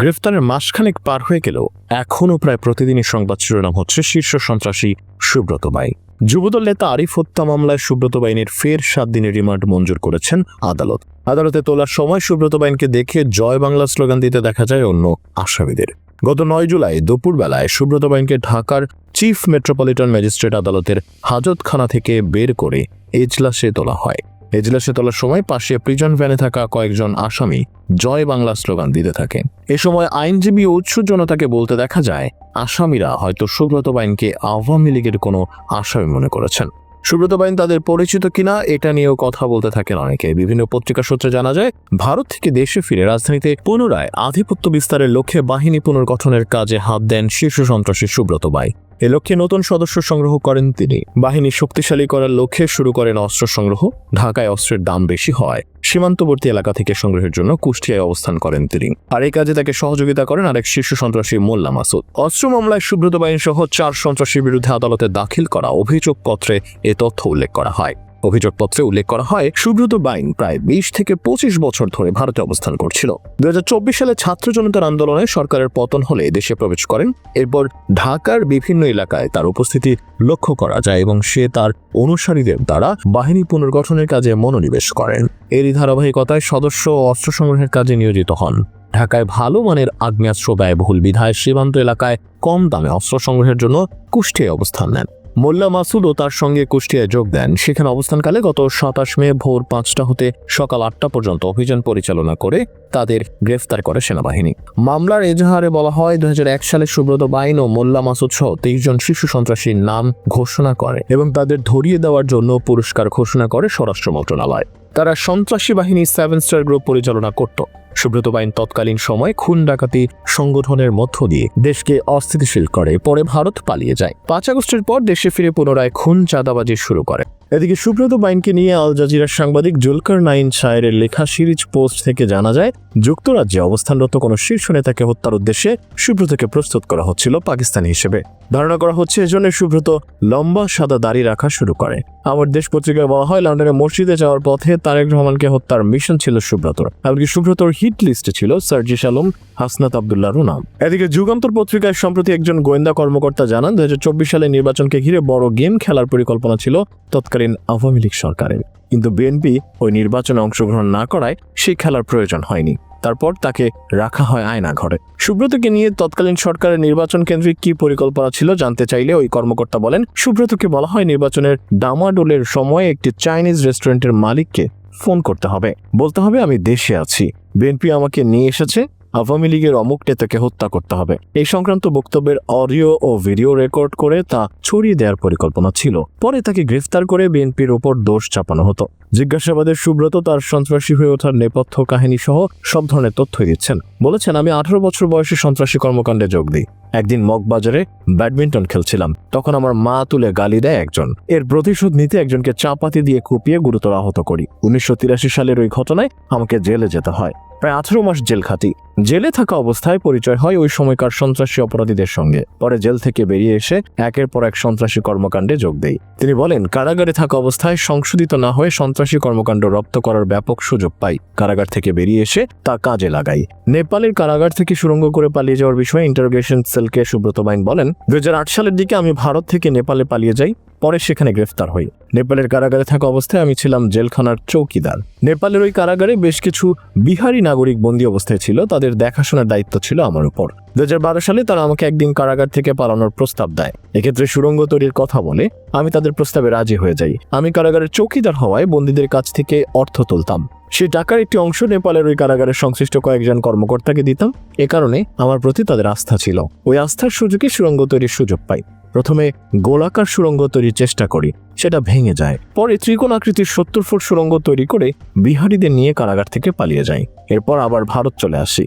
গ্রেফতারের মাসখানেক পার হয়ে গেলেও এখনও প্রায় প্রতিদিনই সংবাদ শিরোনাম হচ্ছে শীর্ষ সন্ত্রাসী সুব্রত বাই। যুবদল নেতা আরিফ হত্যা মামলায় সুব্রত বাইনের ফের সাত দিনের রিমান্ড মঞ্জুর করেছেন আদালত। আদালতে তোলার সময় সুব্রত বাইনকে দেখে জয় বাংলা স্লোগান দিতে দেখা যায় অন্য আসামিদের। গত নয় জুলাই দুপুরবেলায় সুব্রত বাইনকে ঢাকার চিফ মেট্রোপলিটন ম্যাজিস্ট্রেট আদালতের হাজতখানা থেকে বের করে এজলাসে তোলা হয়। এজলাসে তোলার সময় পাশে প্রিজন ভ্যানে থাকা কয়েকজন আসামি জয় বাংলা স্লোগান দিতে থাকেন। এ সময় আইনজীবী উৎসুক জনতাকে বলতে দেখা যায়, আসামিরা হয়তো সুব্রত বাইনকে আওয়ামী লীগের কোনো আসামি মনে করেছেন। সুব্রত বাইন তাদের পরিচিত কিনা, এটা নিয়েও কথা বলতে থাকেন অনেকে। বিভিন্ন পত্রিকা সূত্রে জানা যায়, ভারত থেকে দেশে ফিরে রাজধানীতে পুনরায় আধিপত্য বিস্তারের লক্ষ্যে বাহিনী পুনর্গঠনের কাজে হাত দেন শীর্ষ সন্ত্রাসী সুব্রত বাই এ লক্ষ্যে নতুন সদস্য সংগ্রহ করেন তিনি। বাহিনী শক্তিশালী করার লক্ষ্যে শুরু করেন অস্ত্র সংগ্রহ। ঢাকায় অস্ত্রের দাম বেশি হয়। সীমান্তবর্তী এলাকা থেকে সংগ্রহের জন্য কুষ্টিয়ায় অবস্থান করেন তিনি। আর এই কাজে তাকে সহযোগিতা করেন আরেক শীর্ষ সন্ত্রাসী মোল্লা মাসুদ। অস্ত্র মামলায় সুব্রত বাহিনী সহ চার সন্ত্রাসীর বিরুদ্ধে আদালতে দাখিল করা অভিযোগপত্রে এ তথ্য উল্লেখ করা হয়। অভিযোগপত্রে উল্লেখ করা হয়, সুব্রত বাইন প্রায় বিশ থেকে পঁচিশ বছর ধরে ভারতে অবস্থান করছিল। দুই হাজার চব্বিশ সালে ছাত্র জনতার আন্দোলনে সরকারের পতন হলে দেশে প্রবেশ করেন, এরপর ঢাকার বিভিন্ন এলাকায় তার উপস্থিতি লক্ষ্য করা যায় এবং সে তার অনুসারীদের দ্বারা বাহিনী পুনর্গঠনের কাজে মনোনিবেশ করেন। এরই ধারাবাহিকতায় সদস্য ও অস্ত্র সংগ্রহের কাজে নিয়োজিত হন। ঢাকায় ভালো মানের আগ্নেয়াস্ত্র ব্যয়বহুল বিধায় সীমান্ত এলাকায় কম দামে অস্ত্র সংগ্রহের জন্য কুষ্টিয়ায় অবস্থান নেন। মোল্লা মাসুদও তার সঙ্গে কুষ্টিয়ায় যোগ দেন। সেখানে অবস্থানকালে গত সাতাশ মে ভোর পাঁচটা হতে সকাল আটটা পর্যন্ত অভিযান পরিচালনা করে তাদের গ্রেফতার করে সেনাবাহিনী। মামলার এজাহারে বলা হয় দু সালে সুব্রত বাইন ও মোল্লা মাসুদ সহ তেইশ জন শিশু সন্ত্রাসীর নাম ঘোষণা করে এবং তাদের ধরিয়ে দেওয়ার জন্য পুরস্কার ঘোষণা করে স্বরাষ্ট্র মন্ত্রণালয়। তারা সন্ত্রাসী বাহিনী সেভেন স্টার গ্রুপ পরিচালনা করত। সুব্রত বাইন তৎকালীন সময় খুন ডাকাতি সংগঠনের মধ্য দিয়ে দেশকে অস্থিতিশীল করে, পরে ভারত পালিয়ে যায়। পাঁচ আগস্টের পর দেশে ফিরে পুনরায় খুন চাঁদাবাজি শুরু করে। এদিকে সুব্রত বাইনকে নিয়ে আল জাজিরার সাংবাদিক জুলকার নাইন শায়ের লেখা সিরিজ পোস্ট থেকে জানা যায়, যুক্তরাজ্যে অবস্থানরত কোনো শীর্ষ নেতাকে হত্যার উদ্দেশ্যে সুব্রতকে প্রস্তুত করা হচ্ছিল পাকিস্তানি হিসেবে। ধারণা করা হচ্ছে এজন্য সুব্রত লম্বা সাদা দাড়ি রাখা শুরু করে। আমার দেশ পত্রিকায় বলা হয় লন্ডনে মসজিদে যাওয়ার পথে তারেক রহমানকে হত্যার মিশন ছিল সুব্রতর। এমনকি সুব্রতর হিট লিস্টে ছিল সার্জিস আলম হাসনাত আবদুল্লাহরও নাম। এদিকে যুগান্তর পত্রিকায় সম্প্রতি একজন গোয়েন্দা কর্মকর্তা জানান, দুই হাজার চব্বিশ সালে নির্বাচনকে ঘিরে বড় গেম খেলার পরিকল্পনা ছিল। তৎকালীন আওয়ামী লীগ সরকারের। কিন্তু বিএনপি ওই নির্বাচনে অংশগ্রহণ না করায় সেই খেলার প্রয়োজন হয়নি। তারপর তাকে রাখা হয় আয়না ঘরে সুব্রতকে নিয়ে তৎকালীন সরকারের নির্বাচন কেন্দ্রিক কি পরিকল্পনা ছিল জানতে চাইলে ওই কর্মকর্তা বলেন, সুব্রতকে বলা হয় নির্বাচনের ডামাডোলের সময় একটি চাইনিজ রেস্টুরেন্টের মালিককে ফোন করতে হবে। বলতে হবে, আমি দেশে আছি। বিএনপি আমাকে নিয়ে এসেছে আওয়ামী লীগের অমুক নেতাকে হত্যা করতে হবে। এই সংক্রান্ত বক্তব্যের অডিও ও ভিডিও রেকর্ড করে তা ছড়িয়ে দেওয়ার পরিকল্পনা ছিল। পরে তাকে গ্রেফতার করে বিএনপির ওপর দোষ চাপানো হতো। জিজ্ঞাসাবাদের সুব্রত তার সন্ত্রাসী হয়ে ওঠার নেপথ্য কাহিনী সহ সব ধরনের তথ্য দিচ্ছেন। বলেছেন, আমি আঠারো বছর বয়সে সন্ত্রাসী কর্মকাণ্ডে যোগ দিই। একদিন মগবাজারে ব্যাডমিন্টন খেলছিলাম। তখন আমার মা তুলে গালি দেয় একজন। এর প্রতিশোধ নিতে একজনকে চাপাতি দিয়ে কুপিয়ে গুরুতর আহত করি। উনিশশো সালের ওই ঘটনায় আমাকে জেলে যেতে হয়। প্রায় আঠারো মাস জেল খাটি। জেলে থাকা অবস্থায় পরিচয় হয় ওই সময়কার সন্ত্রাসী অপরাধীদের সঙ্গে। পরে জেল থেকে বেরিয়ে এসে একের পর এক সন্ত্রাসী কর্মকাণ্ডে যোগ দেই। তিনি বলেন, কারাগারে থাকা অবস্থায় সংশোধিত না হয়ে সন্ত্রাসী কর্মকাণ্ড রপ্ত করার ব্যাপক সুযোগ পাই। কারাগার থেকে বেরিয়ে এসে তা কাজে লাগাই। নেপালের কারাগার থেকে সুরঙ্গ করে পালিয়ে যাওয়ার বিষয়ে ইন্টারোগেশন সেলকে সুব্রত বাইন বলেন দু সালের দিকে আমি ভারত থেকে নেপালে পালিয়ে যাই, পরে সেখানে গ্রেফতার হই। নেপালের কারাগারে থাকা অবস্থায় আমি ছিলাম জেলখানার চৌকিদার। নেপালের ওই কারাগারে বেশ কিছু বিহারি নাগরিক বন্দী অবস্থায় ছিল, তাদের দেখাশোনার দায়িত্ব ছিল আমার উপর। দুই হাজার বারো সালে তারা আমাকে একদিন কারাগার থেকে পালানোর প্রস্তাব দেয়। এক্ষেত্রে সুরঙ্গ তৈরির কথা বলে, আমি তাদের প্রস্তাবে রাজি হয়ে যাই। আমি কারাগারের চৌকিদার হওয়ায় বন্দীদের কাছ থেকে অর্থ তুলতাম। সেই টাকার একটি অংশ নেপালের ওই কারাগারের সংশ্লিষ্ট কয়েকজন কর্মকর্তাকে দিতাম। এ কারণে আমার প্রতি তাদের আস্থা ছিল। ওই আস্থার সুযোগে সুরঙ্গ তৈরির সুযোগ পাই। প্রথমে গোলাকার সুরঙ্গ তৈরির চেষ্টা করি, সেটা ভেঙে যায়। পরে ত্রিকোণ আকৃতির সত্তর ফুট সুরঙ্গ তৈরি করে বিহারীদের নিয়ে কারাগার থেকে পালিয়ে যাই। এরপর আবার ভারত চলে আসি।